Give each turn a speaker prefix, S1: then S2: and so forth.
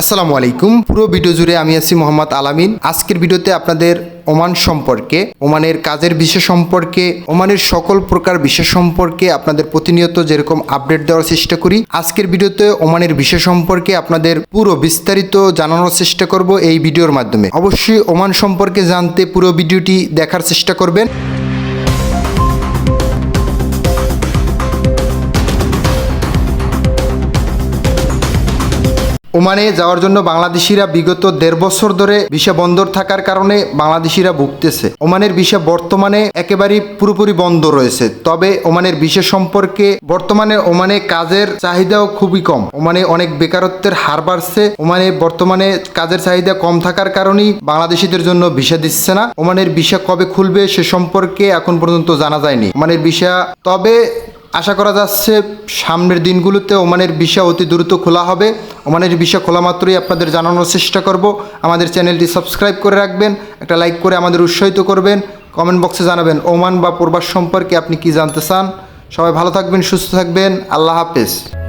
S1: আসসালামু আলাইকুম। পুরো ভিডিও জুড়ে আমি আছি মোহাম্মদ আলামিন। আজকের ভিডিওতে আপনাদের ওমান সম্পর্কে, ওমানের কাজের বিষয় সম্পর্কে, ওমানের সকল প্রকার বিষয় সম্পর্কে আপনাদের প্রতিনিয়ত যেরকম আপডেট দেওয়ার চেষ্টা করি, আজকের ভিডিওতে ওমানের বিষয় সম্পর্কে আপনাদের পুরো বিস্তারিত জানানোর চেষ্টা করব এই ভিডিওর মাধ্যমে। অবশ্যই ওমান সম্পর্কে জানতে পুরো ভিডিওটি দেখার চেষ্টা করবেন। ওমানে যাওয়ার জন্য বাংলাদেশিরা বিগত দেড় বছর ধরে ভিসা বন্দর থাকার কারণে বাংলাদেশিরা ভুগতেছে। ওমানের ভিসা বর্তমানে একেবারেই পুরোপুরি বন্ধ রয়েছে। তবে ওমানের ভিসা সম্পর্কে বর্তমানে ওমানে কাজের চাহিদাও খুবই কম। ওমানে অনেক বেকারত্বের হার বাড়ছে। ওমানে বর্তমানে কাজের চাহিদা কম থাকার কারণেই বাংলাদেশিদের জন্য ভিসা দিচ্ছে না। ওমানের ভিসা কবে খুলবে সে সম্পর্কে এখন পর্যন্ত জানা যায়নি। ওমানের ভিসা তবে আশা করা যাচ্ছে সামনের দিনগুলোতে ওমানের ভিসা অতি দ্রুত খোলা হবে। ওমানের ভিসা খোলা মাত্রই আপনাদের জানানোর চেষ্টা করব। আমাদের চ্যানেলটি সাবস্ক্রাইব করে রাখবেন, একটা লাইক করে আমাদের উৎসাহিত করবেন। কমেন্ট বক্সে জানাবেন, ওমান বা প্রবাস সম্পর্কে আপনি কি জানতে চান? সবাই ভালো থাকবেন, সুস্থ থাকবেন। আল্লাহ হাফেজ।